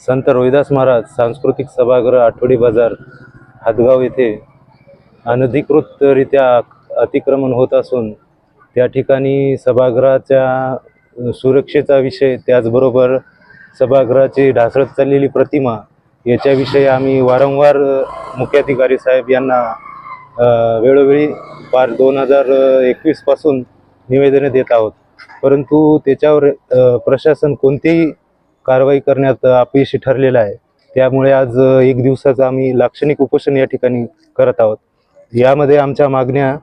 संत रोहिदास महाराज सांस्कृतिक सभागृह आठवडी बाजार हातगाव येथे अनधिकृतरित्या अतिक्रमण होत असून त्या ठिकाणी सभागृहाच्या सुरक्षेचा विषय त्याचबरोबर सभागृहाची ढासळत चाललेली प्रतिमा याच्याविषयी आम्ही वारंवार मुख्याधिकारी साहेब यांना वेळोवेळी पार दोन हजार एकवीसपासून निवेदने देत आहोत. परंतु त्याच्यावर प्रशासन कोणतेही कारवाई करण्यात अपयशी ठरलेलं आहे. त्यामुळे आज एक दिवसाचं आम्ही लाक्षणिक उपोषण या ठिकाणी करत आहोत. यामध्ये आमच्या मागण्या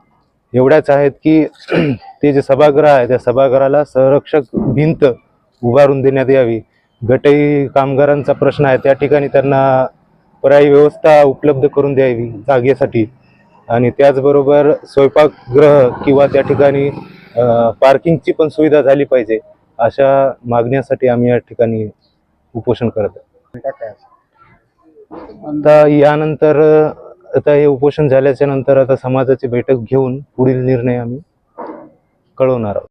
एवढ्याच आहेत की ते जे सभागृह आहे त्या सभागृहाला संरक्षक भिंत उभारून देण्यात यावी. गटई कामगारांचा प्रश्न आहे त्या ठिकाणी त्यांना पर्यायी व्यवस्था उपलब्ध करून द्यावी जागेसाठी. आणि त्याचबरोबर स्वयंपाकगृह किंवा त्या ठिकाणी पार्किंगची पण सुविधा झाली पाहिजे. अशा मागण्यासाठी आम्ही या ठिकाणी उपोषण करत आहे. आता यानंतर आता हे उपोषण झाल्याच्यानंतर आता समाजाची बैठक घेऊन पुढील निर्णय आम्ही कळवणार आहोत.